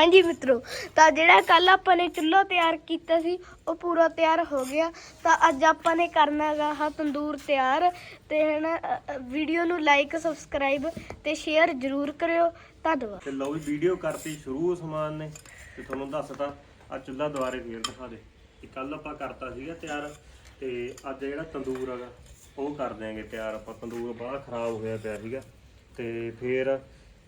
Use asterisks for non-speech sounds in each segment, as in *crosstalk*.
ਹਾਂਜੀ ਮਿੱਤਰੋ, ਤਾਂ ਜਿਹੜਾ ਕੱਲ ਆਪਾਂ ਨੇ ਚੁੱਲ੍ਹਾ ਤਿਆਰ ਕੀਤਾ ਸੀ, ਉਹ ਪੂਰਾ ਤਿਆਰ ਹੋ ਗਿਆ। ਤਾਂ ਅੱਜ ਆਪਾਂ ਨੇ ਕਰਨਾ ਹੈਗਾ ਆਹ ਤੰਦੂਰ ਤਿਆਰ ਤੇ ਹਨਾ ਵੀਡੀਓ ਨੂੰ ਲਾਈਕ ਸਬਸਕ੍ਰਾਈਬ ਤੇ ਸ਼ੇਅਰ ਜ਼ਰੂਰ ਕਰਿਓ। ਧੰਨਵਾਦ। ਤੇ ਲਓ ਵੀ ਵੀਡੀਓ ਕਰਤੀ ਸ਼ੁਰੂ ਸਮਾਨ ਨੇ। ਤੇ ਤੁਹਾਨੂੰ ਦੱਸਤਾ ਆ ਚੁੱਲਾ ਦੁਬਾਰੇ ਫੇਰ ਦਿਖਾ ਦੇ। ਕਿ ਕੱਲ ਆਪਾਂ ਕਰਤਾ ਸੀਗਾ ਤਿਆਰ, ਤੇ ਅੱਜ ਜਿਹੜਾ ਤੰਦੂਰ ਹੈਗਾ, ਉਹ ਕਰ ਦਿਆਂਗੇ ਤਿਆਰ ਆਪਾਂ। ਤੰਦੂਰ ਬੜਾ ਖਰਾਬ ਹੋਇਆ ਪਿਆ ਸੀਗਾ। ਤੇ ਫੇਰ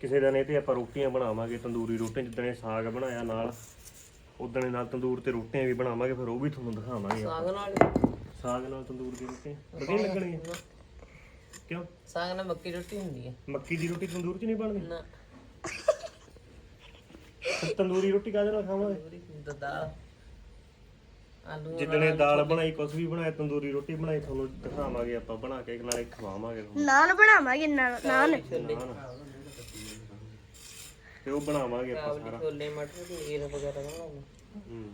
ਕਿਸੇ ਦਿਨ ਇਹ ਤੇ ਆਪਾਂ ਰੋਟੀਆਂ ਬਣਾਵਾਂਗੇ ਤੰਦੂਰੀ ਰੋਟੀਆਂ ਜਿੱਦਣ ਇਹ ਸਾਗ ਬਣਾਇਆ ਨਾਲ ਉਦਣ ਨਾਲ ਤੰਦੂਰ ਤੇ ਰੋਟੀਆਂ ਵੀ ਬਣਾਵਾਂਗੇ ਫਿਰ ਉਹ ਵੀ ਤੁਹਾਨੂੰ ਦਿਖਾਵਾਂਗੇ। ਸਾਗ ਨਾਲ ਸਾਗ ਨਾਲ ਤੰਦੂਰ ਦੀ ਰੋਟੀਆਂ ਵਧੀਆ ਲੱਗਣਗੀਆਂ ਕਿਉਂ? ਸਾਗ ਨਾਲ ਮੱਕੀ ਰੋਟੀ ਹੁੰਦੀ ਹੈ ਮੱਕੀ ਦੀ ਰੋਟੀ ਤੰਦੂਰ 'ਚ ਨਹੀਂ ਬਣਦੀ? ਨਾ। ਤੰਦੂਰੀ ਰੋਟੀ ਕਾਹਦੇ ਨਾਲ ਖਾਵਾਂਗੇ? ਦਾਲ। ਆਲੂ ਜਿੱਦਣੇ ਦਾਲ ਬਣਾਈ ਕੁਛ ਵੀ ਬਣਾਇਆ ਤੰਦੂਰੀ ਰੋਟੀ ਬਣਾਈ ਤੁਹਾਨੂੰ ਦਿਖਾਵਾਂਗੇ ਆਪਾਂ ਬਣਾ ਕੇ ਨਾਲੇ ਖਵਾਵਾਂਗੇ ਤੁਹਾਨੂੰ। ਨਾਨ ਬਣਾਵਾਂਗੇ ਨਾਨ ਨਾਨ। ਤੇ ਉਹ ਬਣਾਵਾਂਗੇ ਆਪਾਂ ਕਾਬਲੀ ਛੋਲੇ ਮਟਰ ਪਨੀਰ ਵਗੈਰਾ ਬਣਾਉਣਾ ਹੂੰ।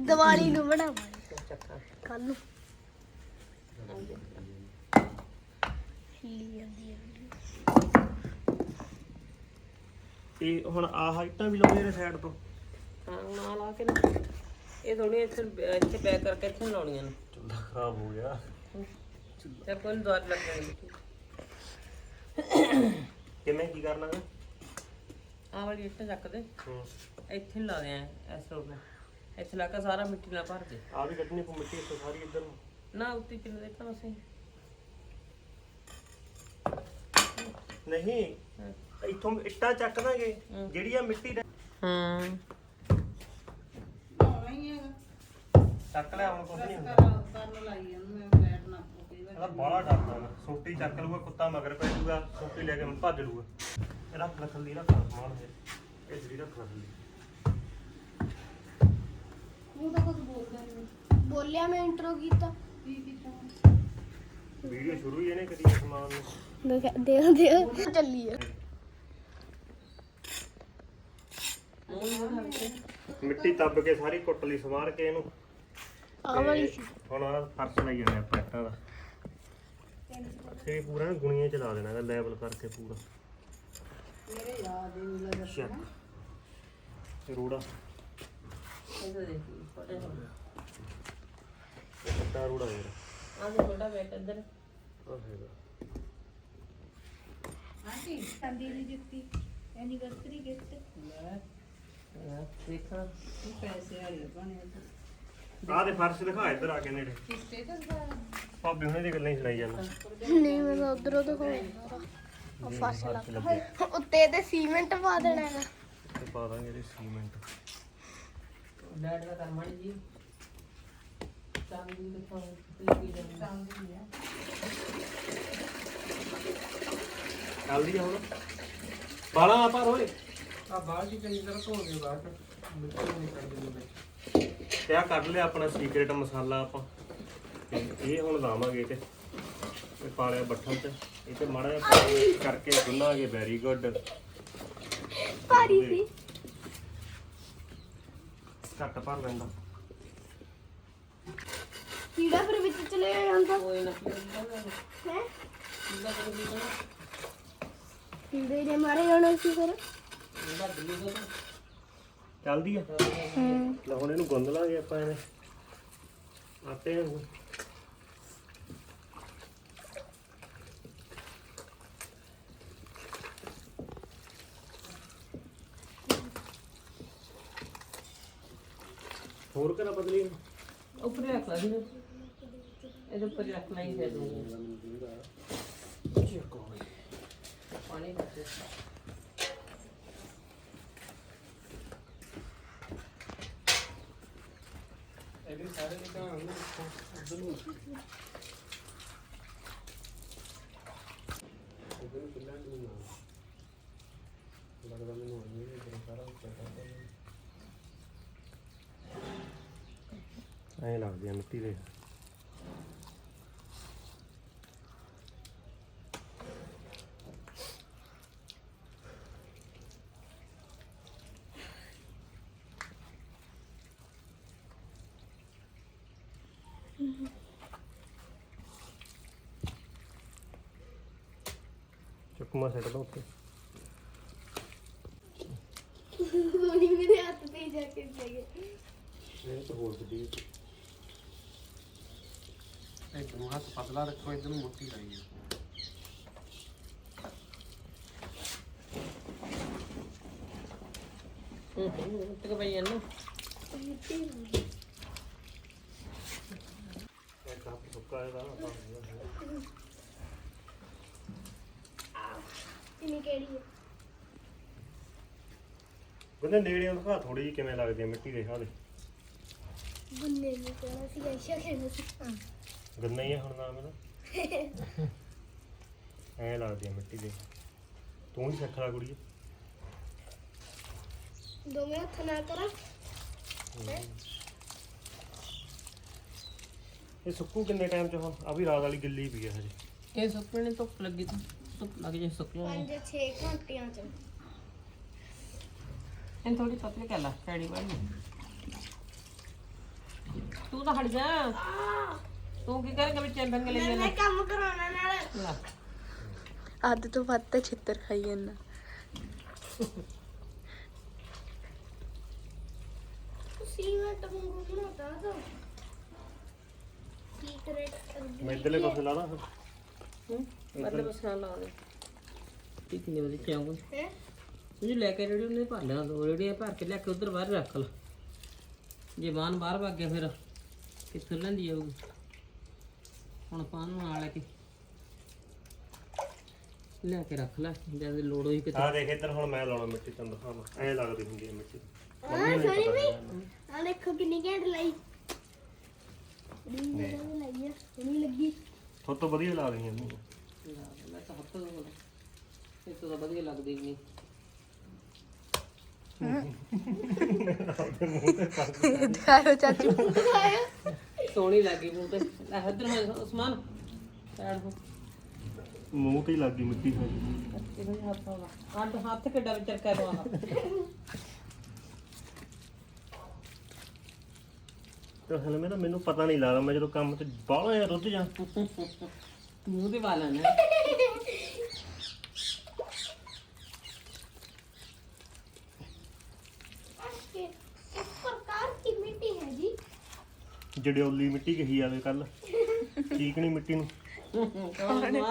ਦੀਵਾਲੀ ਨੂੰ ਬਣਾਵਾਂਗੇ। ਚੱਕਾ। ਕੱਲ ਨੂੰ। ਹਿੱਲੀ ਜਾਂਦੀ ਹੈ ਤੇ ਹੁਣ ਆਹ ਹਾਈਟਾਂ ਵੀ ਲਾਉਂਦੇ ਨੇ ਸਾਈਡ ਤੋਂ? ਹਾਂ ਨਾਲ ਆ ਕੇ ਨਾ ਇਹ ਥੋੜੀ ਇੱਥੇ ਇੱਥੇ ਪੈਕ ਕਰਕੇ ਇੱਥੇ ਲਾਉਣੀਆਂ ਨੇ। ਚੁੱਲ੍ਹਾ ਖਰਾਬ ਹੋ ਗਿਆ। ਤੇ ਕੋਈ ਦਵਾਰ ਲੱਗ ਜਾਣੀ ਕਿਵੇਂ ਕੀ ਕਰਨਾ ਹੈ ਆਹ ਵਾਲੀ ਇੱਟ ਚੱਕ ਦੇ। ਹੂੰ। ਇੱਥੇ ਲਾ ਦੇ ਐਸ ਰੋਡ ਨਾਲ ਇੱਥੇ ਲਾ ਕੇ ਸਾਰਾ ਮਿੱਟੀ ਨਾਲ ਭਰ ਦੇ। ਆ ਵੀ ਕੱਢਣੀ ਪਊ ਮਿੱਟੀ ਇੱਥੋਂ ਸਾਰੀ ਇੱਧਰ ਨੂੰ। ਨਾ ਉੱਤੇ ਕਿੰਨੇ ਦੇਖਾਂ ਅਸੀਂ ਨਹੀਂ ਇੱਥੋਂ ਇੱਟਾਂ ਚੱਕ ਦਾਂਗੇ ਜਿਹੜੀ ਆ ਮਿੱਟੀ ਦਾ ਹਾਂ। ਚੱਕ ਲਿਆ ਹੁਣ ਕੁਝ ਨਹੀਂ ਹੁੰਦਾ। ਇਹਦਾ ਬਾਹਲਾ ਡਰਦਾ ਮੈਂ ਸੋਟੀ ਚੱਕ ਲੂਗਾ ਕੁੱਤਾ ਮਗਰ ਪੈ ਜਾਊਗਾ ਸੋਟੀ ਲੈ ਕੇ ਭੱਜ ਲੂਗਾ ਇਹ ਰੱਖ ਰੱਖ ਲੈ ਸਮਾਨ ਇਹ ਇਹ ਜਿਹੜੀ ਰੱਖ ਲੈ ਥੱਲੇ। ਬੋਲਿਆ ਮੈਂ ਇੰਟਰੋ ਕੀਤਾ। ਵੀਡੀਓ ਸ਼ੁਰੂ ਹੀ ਇਹਨੇ ਕਰੀ ਸਮਾਨ ਨੂੰ ਚੱਲੀ ਮਿੱਟੀ ਦੱਬ ਕੇ ਸਾਰੀ ਕੁੱਟ ਲਈ ਸਵਾਰ ਕੇ ਇਹਨੂੰ। ਆਹ ਵਾਲੀ ਤੇ ਹੁਣ ਆਹ ਫਰਸ਼ ਲਈ ਜਾਣਾ ਆਪਾਂ ਇੱਟਾਂ ਦਾ। ਤੇ ਪੂਰਾ ਨਾ ਗੁਣੀਆਂ ਚ ਲਾ ਦੇਣਾ ਇਹਦਾ ਲੈਵਲ ਕਰਕੇ ਪੂਰਾ। ਮੇਰੇ ਯਾਦ ਹੀ ਨਹੀਂ ਲੱਗਦਾ ਤੇ ਰੋੜਾ। ਇਹਦੇ ਦੇਖ ਛੋਟੇ ਇਹ ਵੱਡਾ ਰੋੜਾ ਯਾਰ ਆਹ ਦੇ ਛੋਟਾ ਬੈਟ ਇੱਧਰ। ਆਹ ਹੈਗਾ। ਲੈ, ਦੇਖਾਂ। ਆਹ ਦੇ ਫਰਸ਼ ਦਿਖਾ ਇੱਧਰ ਆ ਕੇ ਨੇੜੇ। ਭਾਬੀ ਹੁਣੇ ਦੀ ਗੱਲਾਂ ਹੀ ਸੁਣਾਈ ਜਾਂਦਾ। ਨਹੀਂ ਮੈਂ ਤਾਂ ਉਧਰੋਂ ਦਿਖਾਉਂਦਾ ਉਹ ਫਰਸ਼ ਲੱਗੇ ਉੱਤੇ ਤੇ ਸੀਮੈਂਟ ਪਾ ਦੇਣਾ ਹੈਗਾ। ਤੇ ਪਾ ਦਾਂਗੇ ਇਹਦੇ ਸੀਮੈਂਟ। ਲੈਟ ਦਾ ਕੰਮ ਜੀ। ਚਾਂਦੀ ਦੇਖੋ ਲੱਗੀ ਜਾਂਦੀ ਚੱਲਦੀ ਆ ਹੁਣ। ਬਾਲਾ ਨਾ ਪਰ ਓਏ ਆ ਬਾਹਰ ਦੀ ਕਈ ਤਰ੍ਹਾਂ ਧੋ ਦੇ ਬਾਹਰ ਮਿੱਟੀ ਨਹੀਂ ਕੱਢ ਦੇ ਤੇ ਆ ਕੱਢ ਲਿਆ ਆਪਣਾ ਸੀਕ੍ਰੇਟ ਮਸਾਲਾ ਆਪਾਂ? ਤੇ ਇਹ ਹੁਣ ਲਾਵਾਂਗੇ ਤੇ ਇਹ ਪਾ ਲਿਆ ਬੱਠਲ ਤੇ। ਇਹ ਤੇ ਮਾੜਾ ਜਿਹਾ ਪਾਣੀ ਕਰਕੇ ਗੁੰਨਾਂਗੇ ਵੈਰੀ ਗੁੱਡ ਭਾਰੀ ਸੀ। ਘੱਟ ਭਰ ਲੈਂਦਾ। ਕੀੜਾ ਫਿਰ ਵਿੱਚ ਚਲੇ ਜਾਂਦਾ। ਕੋਈ ਨਾ। ਹੈ? ਕੀੜੇ ਨੇ ਮਾਰੇ ਜਾਣਾ ਸੀ ਫਿਰ। ਇਹਦਾ ਦਿੱਲੀ ਦਾ ਚੱਲਦੀ ਆ? ਹੂੰ। ਲੈ ਹੁਣ ਇਹਨੂੰ ਗੁੰਦ ਲਾਂਗੇ ਆਪਾਂ ਐਵੇਂ ਆਟੇ ਨੂੰ ਹੋਰ ਕਰਾ ਬਦਲੀ ਉੱਪਰ ਰੱਖ ਲਾ ਜੀ। ਇਹਦੇ ਉੱਪਰ ਰੱਖ ਲਾ ਹੀ ਫਿਰ। ਪਾਣੀ ਪਾ ਦੇ ਇਹਦੇ ਸਾਰੇ ਦੇ ਕੰਮ ਉਧਰ ਨੂੰ ਐਂ ਲੱਗਦੀ ਆ ਮਿੱਟੀ ਦੇ ਚੁੱਕਮਾ ਸੱਟ ਦੋ ਉੱਤੇ ਸੋਨੀ ਮੇਰੇ ਹੱਥ ਤੇ ਹੀ ਜਾ ਕੇ ਲੈ ਗਏ। ਇਹ ਤਾਂ ਹੋਰ ਵੱਡੀ ਇੱਧਰ ਨੂੰ ਹੱਥ ਪਤਲਾ ਰੱਖੋ ਇੱਧਰ ਨੂੰ ਮੋਟੀ ਲਾਈ ਹੈ। ਹੂੰ ਹੂੰ ਟਿਕ ਪਈ ਇਹਨੂੰ। ਇਹ ਕੱਪ ਸੁੱਕਾ ਇਹਦਾ ਆਪਾਂ ਕਿੰਨੀ ਕਿਹੜੀ ਹੈ? ਨੇੜੇ ਦਿਖਾ ਥੋੜੀ ਜਿਹੀ ਕਿਵੇਂ ਲੱਗਦੀ ਹੈ ਮਿੱਟੀ ਦੇ ਹਾਲੇ ਬੰਨੇ ਨੂੰ ਕਹਿਣਾ ਸੀ ਐਸ਼ਾ ਕਹਿਣਾ ਸੀ। ਗੰਨਾ ਹੀ ਆ ਹੁਣ ਨਾਮ ਇਹਦਾ। *laughs* ਐ ਲੱਗਦੀ ਹੈ ਮਿੱਟੀ ਦੇ ਤੂੰ ਹੀ ਸਿੱਖ ਲੈ ਕੁੜੀਏ ਦੋਵੇਂ ਹੱਥ ਨਾਲ ਕਰਾਂ ਇਹ ਸੁੱਕੂ ਕਿੰਨੇ ਟਾਈਮ ਚ ਹੁਣ? ਆ ਵੀ ਰਾਤ ਵਾਲੀ ਗਿੱਲੀ ਪਈ ਹੈ ਹਜੇ। ਇਹ ਸੁੱਕਣੇ ਧੁੱਪ ਲੱਗੀ ਤੀ ਧੁੱਪ ਲੱਗ ਜੇ ਸੁੱਕ ਜਾਣੀ 5-6 ਘੰਟਿਆਂ ਚ। ਇਹ ਥੋੜੀ ਪਤਲੀ ਕਰ ਲਾ ਕੜੀ ਬਣੀ ਤੂੰ ਤਾਂ ਹਟ ਜਾ। ਤੂੰ ਕੀ ਕਰੇਂਗਾ ਵਿੱਚ ਚੈਂਪੀਅਨ ਕੇ ਲੈ ਮੈਂ ਕੰਮ ਕਰਾਉਣਾ ਨਾਲ। ਲੈ। ਅੱਧ ਤੋਂ ਵੱਧ ਤਾਂ ਛਿੱਤਰ ਖਾਈ ਜਾਂਦਾ। ਸੀਮੈਂਟ ਵਾਂਗੂ ਬਣਾਤਾ ਤਾਂ। ਸੀਕ੍ਰੇਟ ਮੈਂ ਇਧਰਲੇ ਪਾਸੇ ਲਾ ਦਾਂ ਹੂੰ? ਬੱਲੇ ਬਸ ਨਾਲ ਲਾ ਦੇ ਠੀਕ ਨਹੀਂ ਵਧੀਆ ਚਾਹੂੰ ਹੈ? ਤੁਸੀਂ ਲੈ ਕੇ ਰੇੜੀ ਉਹਨੇ ਭਰ ਲੈਣਾ ਦੋ ਰੇੜੀਆਂ ਭਰ ਕੇ ਲੈ ਕੇ ਉਧਰ ਬਾਹਰ ਰੱਖ ਲਾ। ਜੇ ਬਾਹਨ ਬਾਹਰ ਭੱਗ ਗਿਆ ਫਿਰ ਕਿੱਥੋਂ ਲੈਂਦੀ ਜਾਊਗੀ ਹੁਣ ਪਾਣ ਨੂੰ ਆ ਲੈ ਕੇ। ਲੈ ਕੇ ਰੱਖ ਲੈ ਜਦ ਲੋੜ ਹੋਈ ਕਿਤੇ। ਆ ਦੇਖ ਇੱਧਰ ਹੁਣ ਮੈਂ ਲਾਉਣਾ ਮਿੱਟੀ ਤੈਨੂੰ ਦਿਖਾਵਾਂ। ਐ ਲੱਗਦੀ ਹੁੰਦੀ ਹੈ ਮਿੱਟੀ। ਆ ਸੋਨੀ ਵੀ ਆ ਦੇਖੋ ਕਿੰਨੀ ਘੈਂਟ ਲਾਈ। ਕਿੰਨੀ ਘੈਂਟ ਲਾਈ ਆ ਸੋਹਣੀ ਲੱਗੀ। ਥੋੜਾ ਤੋਂ ਵਧੀਆ ਲਾ ਰਹੀ ਇਹਨੂੰ ਮੈਂ ਤਾਂ ਹੱਥ ਤੋਂ ਇਹ ਤਾਂ ਵਧੀਆ ਲੱਗਦੀ ਨਹੀਂ ਦਿਖਾਓ ਚਾਚੂ ਸੋਹਣੀ ਲੱਗੀ ਮੂੰਹ ਤੇ ਲੈ ਇੱਧਰ ਹੋ ਉਸਮਾਨ ਸਾਈਡ ਹੋ ਮੂੰਹ ਤੇ ਹੀ ਲੱਗ ਗਈ ਮਿੱਟੀ ਸਾਰੀ ਇਹਦੇ ਹੱਥ ਹੋਣਾ ਹੱਥ ਹੱਥ ਕਿੱਡਾ ਵਿਚਰ ਕਰ ਤੇ ਹਲੇ ਮੇਰਾ ਮੈਨੂੰ ਪਤਾ ਨਹੀਂ ਲੱਗਦਾ, ਮੈਂ ਜਦੋਂ ਕੰਮ ਤੇ ਬਾਹਲਾ ਜਿਹਾ ਰੁੱਝ ਜਾ। ਮੂੰਹ ਦੇ ਵਾਲਾਂ ਮਿੱਟੀ ਕਹੀ ਆਵੇ ਕੱਲ ਚੀਕਣੀ ਮਿੱਟੀ ਨੂੰ।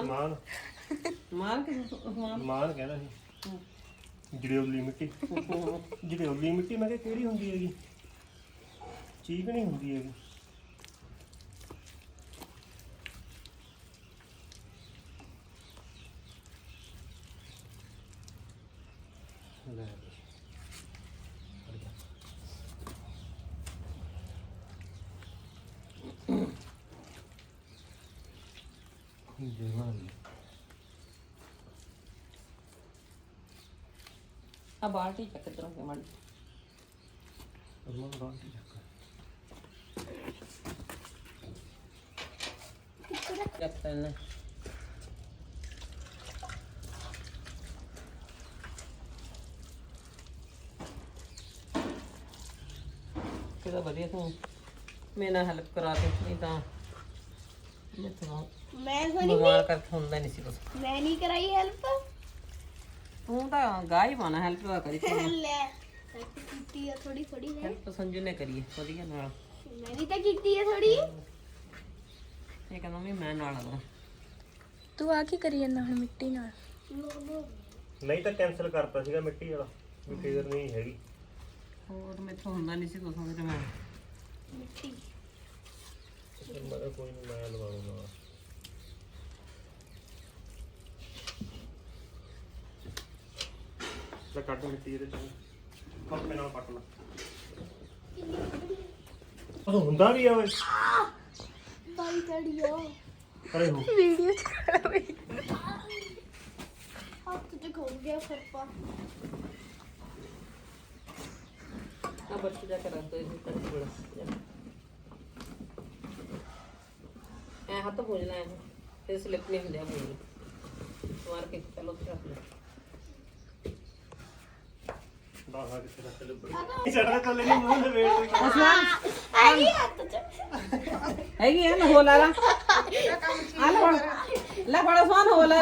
ਮਾਲ ਮਾਰ ਕੇ ਕਹਿੰਦਾ ਸੀ। ਜੜਿਓਲੀ ਮਿੱਟੀ। ਜੜਿਓਲੀ ਮਿੱਟੀ ਮੈਂ ਕਿਹਾ ਕਿਹੜੀ ਹੁੰਦੀ ਹੈਗੀ? ਚੀਕਣੀ ਹੁੰਦੀ ਹੈਗੀ। ਆ ਬਾਲਟੀ ਚੱਕ ਇਧਰੋਂ ਕੇ ਮੜ ਚੱਕ ਲੈਣਾ ਕਿਹਦਾ ਵਧੀਆ ਤੂੰ? ਮੇਰੇ ਨਾਲ ਹੈਲਪ ਕਰਾ ਦੇ ਨਹੀਂ ਤਾਂ। ਮੈਂ ਤਾਂ ਮੈਂ ਸੋਨੀ ਬਿਮਾਰ ਕਰਕੇ ਹੁੰਦਾ ਨਹੀਂ ਸੀ ਕੁਝ ਮੈਂ ਨਹੀਂ ਕਰਾਈ ਹੈਲਪ ਤੂੰ ਤਾਂ ਗਾਈ ਬਣਾ ਹੈਲਪ ਕਰੀ ਲੈ ਹੈਲਪ ਕੀਤੀ ਆ ਥੋੜੀ ਥੋੜੀ ਮੈਂ ਹੈਲਪ ਸੰਜੂ ਨੇ ਕਰੀ ਹੈ, ਵਧੀਆ ਨਾਲ। ਮੈਂ ਵੀ ਤਾਂ ਕੀਤੀ ਆ ਥੋੜੀ ਇਹ ਕਹਿੰਦਾ ਵੀ ਮੈਂ ਨਾਲ ਆਵਾਂ ਤੂੰ ਆ ਕੀ ਕਰੀ ਜਾਂਦਾ ਹੁਣ ਮਿੱਟੀ ਨਾਲ? ਨਹੀਂ ਤਾਂ ਕੈਨਸਲ ਕਰਤਾ ਸੀਗਾ ਮਿੱਟੀ ਵਾਲਾ ਵੀ ਫੇਰ ਨਹੀਂ ਹੈਗੀ। ਹੋਰ ਮੈਥੋਂ ਹੁੰਦਾ ਨਹੀਂ ਸੀ ਕੁਝ ਫਿਰ ਮੈਂ। ਮਿੱਟੀ। ਮਤਲਬ ਕੋਈ ਨਹੀਂ ਮੈਂ ਲਵਾ ਲਵਾਂਗਾ ਲੈ ਕੱਢ ਮਿੱਟੀ ਇਹਦੇ ਚੋਂ। ਕੱਪੇ ਨਾਲ ਪੱਟ ਲਾ। ਉਹ ਹੁੰਦਾ ਵੀ ਆ ਓਏ। ਬਾਈ ਚੜਿਆ ਅਰੇ ਹੋ। ਵੀਡੀਓ ਚ ਖੜਾ ਵੀ ਹੱਥ ਤੇ ਖੋਲ ਗਿਆ ਫੱਪਾ ਆ ਬੱਚੇ ਜਾ ਕਰਾਂ ਤੋ ਇਹ ਤੱਕ ਬੜਾ ਐ ਹੱਥ ਭੋਜਣਾ ਹੈ ਤੇ ਸਲਿੱਪ ਨਹੀਂ ਹੁੰਦਾ ਭੋਜਣਾ ਮਾਰ ਕੇ ਪਹਿਲਾਂ ਉੱਥੇ ਰੱਖ ਬਾਹਾਂ ਕਿੱਥੇ ਰੱਖ ਲੱਭੇ ਚੜਦੇ ਥੱਲੇ ਨਹੀਂ ਮੂੰਹ ਲਵੇਟ ਕੇ ਅਸਮਾਨ ਆਈ ਹੱਥ ਚ ਹੈਗੀ ਹੈ ਨਾ ਹੋਲਾ ਲਾ ਆ ਲੈ ਫੜ। ਲੈ ਫੜ ਅਸਮਾਨ ਹੋਲਾ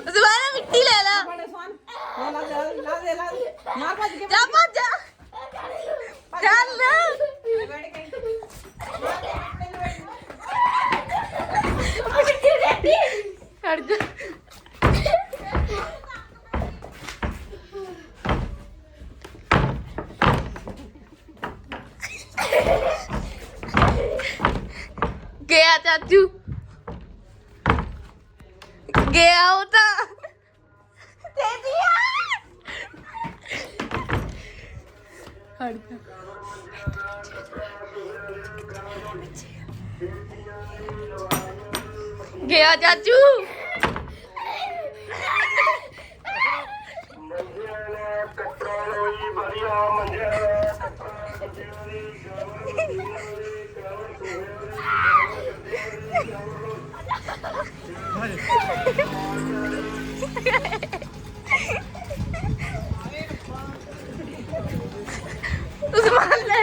ਅਸਮਾਨ ਮਿੱਟੀ ਲੈ ਲਾ। ਫੜ ਅਸਮਾਨ ਹੋਲਾ ਲਾ ਦੇ ਲਾ ਦੇ ਮਾਰ ਭੱਜ ਕੇ। ਜਾ ਭੱਜ ਜਾ। ਚੱਲ। ਬੈਠ ਗਈ ਖੜ ਜਾ। ਗਿਆ ਚਾਚੂ ਗਿਆ ਉਹ ਤਾਂ। ਦੇ ਦਿਆ ਹਟ ਜਾ। ਗਿਆ ਚਾਚੂ ਉਸਮਾਨ ਲੈ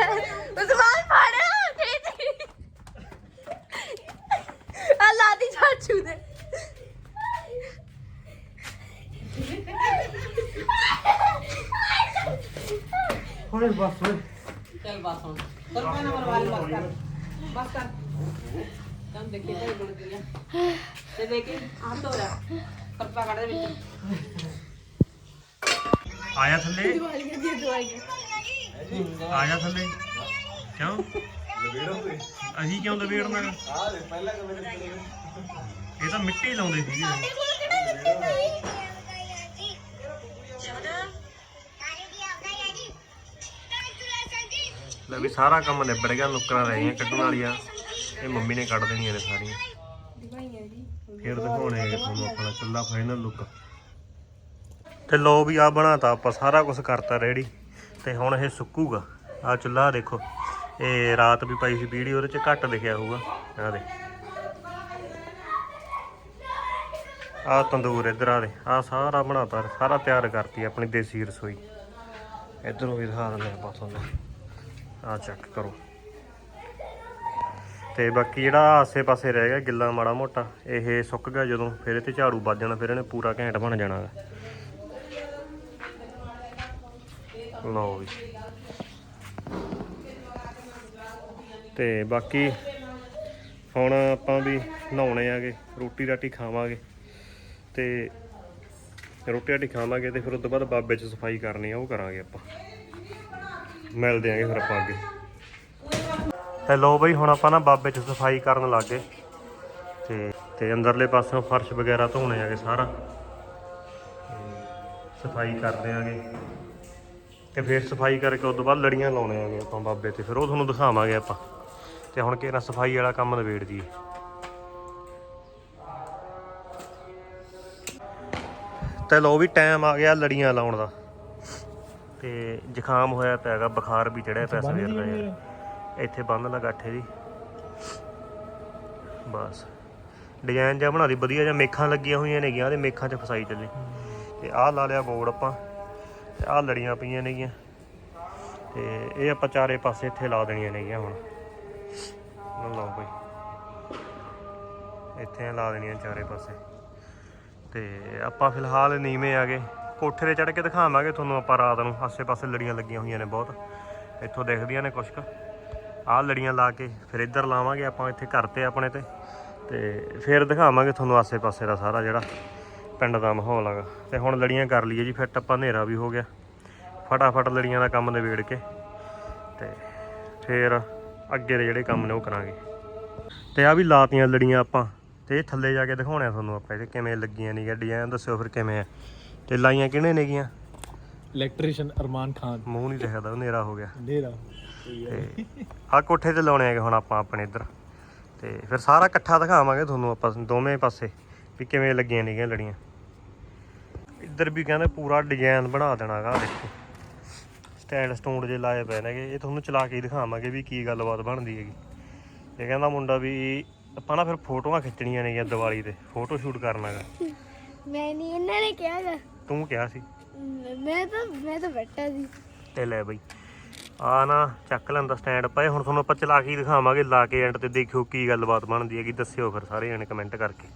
ਉਸਮਾਨ ਫੜ ਛੇਤੀ ਆ ਲਾਦੀ ਚਾਚੂ ਦੇ। ਹੋਏ ਬਸ। ਓਏ ਚੱਲ ਬਸ ਹੁਣ। ਚੱਲ ਪੈਣਾ ਮਰਵਾਲੀ ਬਸ ਕਰ। ਬਸ ਕਰ। ਕੰਮ ਦੇਖੀ ਤਾਂ ਗੁਣ ਗਿਆ ਤੇ ਦੇਖੀ ਆ ਤੋਰਾ ਕਰਪਾ ਕੱਢ ਦੇ ਵਿੱਚ। ਆਇਆ ਥੱਲੇ? ਦਵਾਈਆਂ ਦੀ ਦਵਾਈਆਂ ਆ ਜਾ ਥੱਲੇ? ਕਿਉਂ? ਅਸੀਂ ਕਿਉਂ ਲਵੇੜਨਾ ਇਹ ਤਾਂ ਮਿੱਟੀ ਲਾਉਂਦੇ ਸੀਗੇ। ਲੈ ਵੀ ਸਾਰਾ ਕੰਮ ਨਿਬੜ ਗਿਆ ਨੁੱਕਰਾਂ ਰਹਿ ਗਈਆਂ ਕੱਢਣ ਵਾਲੀਆਂ। ਇਹ ਮੰਮੀ ਨੇ ਕੱਢ ਦੇਣੀਆਂ ਨੇ ਸਾਰੀਆਂ। ਫਿਰ ਦਿਖਾਉਣੇ ਤੁਹਾਨੂੰ ਆਪਣਾ ਚੁੱਲਾ ਫਾਈਨਲ ਲੁੱਕ ਤੇ ਲੋ ਵੀ ਆ ਬਣਾਤਾ ਆਪਾਂ, ਸਾਰਾ ਕੁਝ ਕਰਤਾ ਰੈਡੀ ਤੇ ਹੁਣ ਇਹ ਸੁੱਕੂਗਾ। ਆ ਚੁੱਲਾ ਦੇਖੋ, ਇਹ ਰਾਤ ਵੀ ਪਾਈ ਸੀ ਵੀਡੀਓ ਉਹਦੇ ਚ ਘੱਟ ਦਿਖਿਆ ਹੋਊਗਾ। ਆ ਦੇ ਆ ਤੰਦੂਰ ਇਧਰ ਆ ਦੇ ਆ ਸਾਰਾ ਬਣਾਤਾ, ਸਾਰਾ ਤਿਆਰ ਕਰਤੀ ਆਪਣੀ ਦੇਸੀ ਰਸੋਈ। ਇਧਰੋਂ ਵੀ ਦਿਖਾ ਦਿੰਦੇ ਆਪਾਂ ਤੁਹਾਨੂੰ। ਆ ਚੈੱਕ ਕਰੋ। ਤੇ ਬਾਕੀ ਜਿਹੜਾ ਆਸੇ-ਪਾਸੇ ਰਹਿ ਗਿਆ ਗਿੱਲਾ ਮਾੜਾ ਮੋਟਾ, ਇਹ ਸੁੱਕ ਗਿਆ ਜਦੋਂ ਫਿਰ ਇਹ ਤੇ ਝਾੜੂ ਵੱਜ ਜਾਣਾ, ਫਿਰ ਇਹਨੇ ਪੂਰਾ ਘੈਂਟ ਬਣ ਜਾਣਾ ਗਾ। ਲਓ ਵੀ। ਤੇ ਬਾਕੀ ਹੁਣ ਆਪਾਂ ਵੀ ਨਹਾਉਣੇ ਆਗੇ ਰੋਟੀ ਰਾਟੀ ਖਾਵਾਂਗੇ ਤੇ ਰੋਟੀ ਰਾਟੀ ਖਾਵਾਂਗੇ ਤੇ ਫਿਰ ਉਸ ਤੋਂ ਬਾਅਦ ਬਾਬੇ 'ਚ ਸਫ਼ਾਈ ਕਰਨੀ ਆ, ਉਹ ਕਰਾਂਗੇ ਆਪਾਂ। ਮਿਲਦੇ ਆਂਗੇ ਫਿਰ ਆਪਾਂ ਅੱਗੇ। ਤੇ ਲੋ ਬਈ, ਹੁਣ ਆਪਾਂ ਨਾ ਬਾਬੇ 'ਚ ਸਫ਼ਾਈ ਕਰਨ ਲੱਗੇ। ਤੇ ਤੇ ਅੰਦਰਲੇ ਪਾਸਿਓਂ ਫਰਸ਼ ਵਗੈਰਾ ਧੋਣੇ ਆਗੇ ਸਾਰਾ। ਸਫ਼ਾਈ ਕਰਦੇ ਆਂਗੇ ਤੇ ਫਿਰ ਸਫ਼ਾਈ ਕਰਕੇ ਉਸ ਤੋਂ ਬਾਅਦ ਲੜੀਆਂ ਲਾਉਣੇ ਆਗੇ ਆਪਾਂ ਬਾਬੇ ਤੇ। ਫਿਰ ਉਹ ਤੁਹਾਨੂੰ ਦਿਖਾਵਾਂਗੇ ਆਪਾਂ। ਤੇ ਹੁਣ ਕਿਹੜਾ ਸਫ਼ਾਈ ਵਾਲਾ ਕੰਮ ਨਿਬੇੜ ਦਈਏ। ਤੇ ਲੋ ਵੀ ਟਾਈਮ ਆ ਗਿਆ ਲੜੀਆਂ ਲਾਉਣ ਦਾ। ਤੇ ਜ਼ੁਕਾਮ ਹੋਇਆ ਪਿਆ ਹੈਗਾ, ਬੁਖਾਰ ਵੀ ਚੜਿਆ ਪਿਆ ਸਵੇਰ ਦਾ ਯਾਰ। ਇੱਥੇ ਬੰਨ ਲਾ ਗੱਠੇ ਦੀ ਬਸ। ਡਿਜ਼ਾਈਨ ਜਿਹਾ ਬਣਾ ਲਈ ਵਧੀਆ ਜਿਹਾ ਮੇਖਾਂ ਲੱਗੀਆਂ ਹੋਈਆਂ ਨੇਗੀਆਂ ਤੇ ਮੇਖਾਂ 'ਚ ਫਸਾਈ ਚੱਲੇ। ਤੇ ਆਹ ਲਾ ਲਿਆ ਬੋਰਡ ਆਪਾਂ, ਤੇ ਆਹ ਲੜੀਆਂ ਪਈਆਂ ਨੇਗੀਆਂ। ਤੇ ਇਹ ਆਪਾਂ ਚਾਰੇ ਪਾਸੇ ਇੱਥੇ ਲਾ ਦੇਣੀਆਂ ਨੇਗੀਆਂ ਹੁਣ। ਲਓ ਲਓ ਬਈ। ਇੱਥੇ ਲਾ ਦੇਣੀਆਂ ਚਾਰੇ ਪਾਸੇ। ਤੇ ਆਪਾਂ ਫਿਲਹਾਲ ਨੀਵੇਂ ਆ ਗਏ। ਕੋਠੇ ਤੇ ਚੜ ਕੇ ਦਿਖਾਵਾਂਗੇ ਤੁਹਾਨੂੰ ਆਪਾਂ ਰਾਤ ਨੂੰ। ਆਸੇ-ਪਾਸੇ ਲੜੀਆਂ ਲੱਗੀਆਂ ਹੋਈਆਂ ਨੇ ਬਹੁਤ। ਇੱਥੋਂ ਦੇਖਦੀਆਂ ਨੇ ਕੁਛ ਕੁ। ਆਹ ਲੜੀਆਂ ਲਾ ਕੇ ਫਿਰ ਇੱਧਰ ਲਾਵਾਂਗੇ ਆਪਾਂ ਇੱਥੇ ਘਰ ਤੇ ਆਪਣੇ ਤੇ ਤੇ ਫਿਰ ਦਿਖਾਵਾਂਗੇ ਤੁਹਾਨੂੰ ਆਸੇ-ਪਾਸੇ ਦਾ ਸਾਰਾ ਜਿਹੜਾ ਪਿੰਡ ਦਾ ਮਾਹੌਲ ਹੈਗਾ। ਤੇ ਹੁਣ ਲੜੀਆਂ ਕਰ ਲਈਏ ਜੀ ਫਿੱਟ ਆਪਾਂ ਹਨੇਰਾ ਵੀ ਹੋ ਗਿਆ। ਫਟਾਫਟ ਲੜੀਆਂ ਦਾ ਕੰਮ ਨਿਬੇੜ ਕੇ ਤੇ ਫਿਰ ਅੱਗੇ ਦੇ ਜਿਹੜੇ ਕੰਮ ਨੇ ਉਹ ਕਰਾਂਗੇ। ਤੇ ਆ ਵੀ ਲਾਤੀਆਂ ਲੜੀਆਂ ਆਪਾਂ ਤੇ ਇਹ ਥੱਲੇ ਜਾ ਕੇ ਦਿਖਾਉਣੇ ਆ ਤੁਹਾਨੂੰ ਆਪਾਂ ਇਹ ਕਿਵੇਂ ਲੱਗੀਆਂ ਨੇ ਡਿਜ਼ਾਈਨ ਦੱਸਿਓ ਫਿਰ ਕਿਵੇਂ ਆ। ਤੇ ਲਾਈਆਂ ਕਿਹਨੇ ਨੇਗੀਆਂ? ਇਲੈਕਟ੍ਰੀਸ਼ੀਅਨ ਅਰਮਾਨ ਖਾਨ। ਮੂੰਹ ਨਹੀਂ ਦਿਖਦਾ ਹਨੇਰਾ ਹੋ ਗਿਆ। ਹਨੇਰਾ। ਤੇ ਆ ਕੋਠੇ ਤੇ ਲਾਉਣੇ ਹੈਗੇ ਹੁਣ ਆਪਾਂ ਆਪਣੇ ਇੱਧਰ। ਤੇ ਫਿਰ ਸਾਰਾ ਇਕੱਠਾ ਦਿਖਾਵਾਂਗੇ ਤੁਹਾਨੂੰ ਆਪਾਂ ਦੋਵੇਂ ਪਾਸੇ ਵੀ ਕਿਵੇਂ ਲੱਗੀਆਂ ਨੇਗੀਆਂ ਲੜੀਆਂ। ਇੱਧਰ ਵੀ ਕਹਿੰਦੇ ਪੂਰਾ ਡਿਜ਼ਾਈਨ ਬਣਾ ਦੇਣਾਗਾ ਦੇਖੋ। ਸਟੈਂਡ ਸਟੂਡ ਜੇ ਲਾਏ ਪਏ ਨੇਗੇ। ਇਹ ਤੁਹਾਨੂੰ ਚਲਾ ਕੇ ਹੀ ਦਿਖਾਵਾਂਗੇ ਵੀ ਕੀ ਗੱਲਬਾਤ ਬਣਦੀ ਹੈਗੀ। ਇਹ ਕਹਿੰਦਾ ਮੁੰਡਾ ਵੀ ਆਪਾਂ ਨਾ ਫਿਰ ਫੋਟੋਆਂ ਖਿੱਚਣੀਆਂ ਨੇਗੀਆਂ ਦੀਵਾਲੀ ਤੇ ਫੋਟੋ ਸ਼ੂਟ ਕਰਨਾਗਾ ਮੈਂ ਨਹੀਂ ਇਹਨਾਂ ਨੇ ਕਿਹਾ ਗਾ। ਤੂੰ ਕਿਹਾ ਸੀ। ਮੈਂ ਤਾਂ ਮੈਂ ਤਾਂ ਬੈਠਾ ਸੀ। ਤੇ ਲੈ ਬਈ। ਆ ਨਾ, ਚੱਕ ਲੈਂਦਾ ਸਟੈਂਡ ਪਏ। ਹੁਣ ਤੁਹਾਨੂੰ ਆਪਾਂ ਚਲਾ ਕੇ ਹੀ ਦਿਖਾਵਾਂਗੇ, ਲਾ ਕੇ ਐਂਡ ਤੇ ਦੇਖਿਓ ਕੀ ਗੱਲਬਾਤ ਬਣਦੀ ਹੈਗੀ। ਦੱਸਿਓ ਫਿਰ ਸਾਰੇ ਜਣੇ ਕਮੈਂਟ ਕਰਕੇ।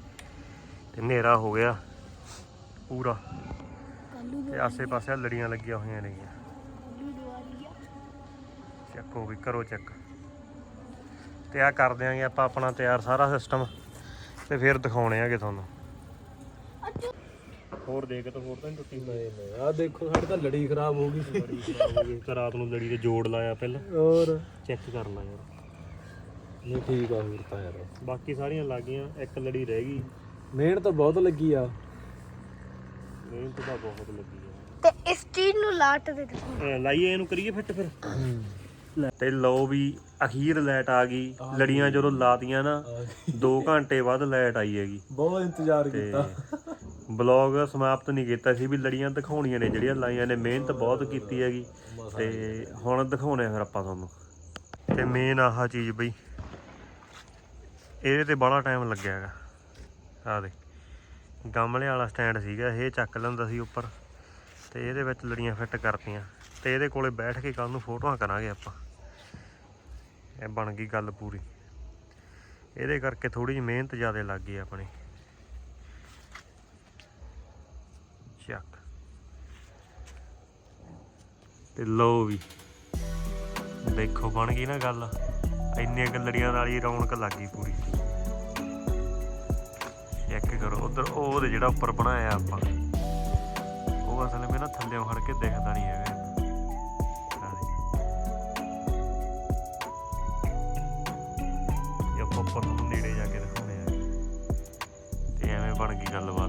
ਤੇ ਹਨੇਰਾ ਹੋ ਗਿਆ ਪੂਰਾ। ਬੱਲੂ ਤੇ ਆਸੇ-ਪਾਸੇ ਲੜੀਆਂ ਲੱਗੀਆਂ ਹੋਈਆਂ ਨੇਗੀਆਂ ਚੱਕੋ ਵੀ, ਕਰੋ ਚੈੱਕ ਤੇ ਆ ਕਰ ਦਿਆਂਗੇ ਆਪਾਂ ਆਪਣਾ ਤਿਆਰ ਸਾਰਾ ਸਿਸਟਮ ਤੇ ਫਿਰ ਦਿਖਾਉਣੇ ਆਗੇ ਤੁਹਾਨੂੰ। ਹੋਰ ਦੇਖ ਤਾਂ ਹੋਰ ਤਾਂ ਨਹੀਂ ਟੁੱਟੀ ਹੋਈ। ਨਹੀਂ ਨਹੀਂ ਆ ਦੇਖੋ ਸਾਡੇ ਤਾਂ ਲੜੀ ਖਰਾਬ ਹੋ ਗਈ ਸੀ। ਖਰਾਬ ਹੋ ਗਈ। ਰਾਤ ਨੂੰ ਲੜੀ ਤੇ ਜੋੜ ਲਾਇਆ ਪਹਿਲਾਂ। ਔਰ ਚੈੱਕ ਕਰ ਲਾ ਯਾਰ। ਨਹੀਂ ਠੀਕ ਆ ਹੋਰ ਤਾਂ ਯਾਰ। ਬਾਕੀ ਸਾਰੀਆਂ ਲੱਗ ਗਈਆਂ ਇੱਕ ਲੜੀ ਰਹਿ ਗਈ। ਮਿਹਨਤ ਤਾਂ ਬਹੁਤ ਲੱਗੀ ਆ। ਮਿਹਨਤ ਤਾਂ ਬਹੁਤ ਲੱਗੀ ਆ। ਤੇ ਇਸ ਚੀਜ਼ ਨੂੰ ਲਾਟ ਦੇ ਅਹ ਲਾਈਏ ਇਹਨੂੰ ਕਰੀਏ ਫਿੱਟ ਫਿਰ। ਤੇ ਲਓ ਵੀ ਅਖੀਰ ਲਾਈਟ ਆ ਗਈ। ਲੜੀਆਂ ਜਦੋਂ ਲਾਤੀਆਂ ਨਾ 2 ਘੰਟੇ ਬਾਅਦ ਲਾਈਟ ਆਈ ਹੈਗੀ। ਬਹੁਤ ਇੰਤਜ਼ਾਰ ਤੇ ਕੀਤਾ। ਬਲੌਗ ਸਮਾਪਤ ਨਹੀਂ ਕੀਤਾ ਸੀ ਵੀ ਲੜੀਆਂ ਦਿਖਾਉਣੀਆਂ ਨੇ, ਜਿਹੜੀਆਂ ਲਾਈਆਂ ਨੇ। ਮਿਹਨਤ ਬਹੁਤ ਕੀਤੀ ਹੈਗੀ। ਤੇ ਹੁਣ ਦਿਖਾਉਣੇ ਫਿਰ ਆਪਾਂ ਤੁਹਾਨੂੰ। ਤੇ ਮੇਨ ਆਹ ਚੀਜ਼ ਬਈ। ਇਹਦੇ ਤੇ ਬੜਾ ਟਾਈਮ ਲੱਗਿਆ ਹੈਗਾ। ਆਹ ਦੇ ਗਮਲੇ ਵਾਲਾ ਸਟੈਂਡ ਸੀਗਾ ਇਹ, ਚੱਕ ਲੈਂਦਾ ਸੀ ਉੱਪਰ। ਤੇ ਇਹਦੇ ਵਿੱਚ ਲੜੀਆਂ ਫਿੱਟ ਕਰਤੀਆਂ। ਤੇ ਇਹਦੇ ਕੋਲੇ ਬੈਠ ਕੇ ਕੱਲ ਨੂੰ ਫੋਟੋਆਂ ਕਰਾਂਗੇ ਆਪਾਂ। ਇਹ ਬਣ ਗਈ ਗੱਲ ਪੂਰੀ। ਇਹਦੇ ਕਰਕੇ ਥੋੜੀ ਜਿਹੀ ਮਿਹਨਤ ਜ਼ਿਆਦਾ ਲੱਗ ਗਈ ਆਪਣੀ। ਚੱਕ ਤੇ ਲੋ ਵੀ, ਦੇਖੋ ਬਣ ਗਈ ਨਾ ਗੱਲ। ਇੰਨੇ ਗੱਲੜੀਆਂ ਨਾਲ ਹੀ ਰੌਣਕ ਲੱਗ ਪੂਰੀ। ਚੈੱਕ ਕਰੋ, ਉਧਰ ਉਹ ਜਿਹੜਾ ਉੱਪਰ ਬਣਾਇਆ ਆਪਾਂ। ਉਹ ਅਸਲ ਵਿੱਚ ਨਾ ਥੱਲੇੋਂ ਹੜ ਕੇ ਦਿਖਦਾ ਨਹੀਂ ਹੈਗਾ। ਆਪਾਂ ਉੱਪਰ ਨੂੰ ਨੇੜੇ ਜਾ ਕੇ ਦਿਖਾਉਣੇ ਆ ਤੇ ਐਵੇਂ ਬਣ ਗਈ ਗੱਲਬਾਤ।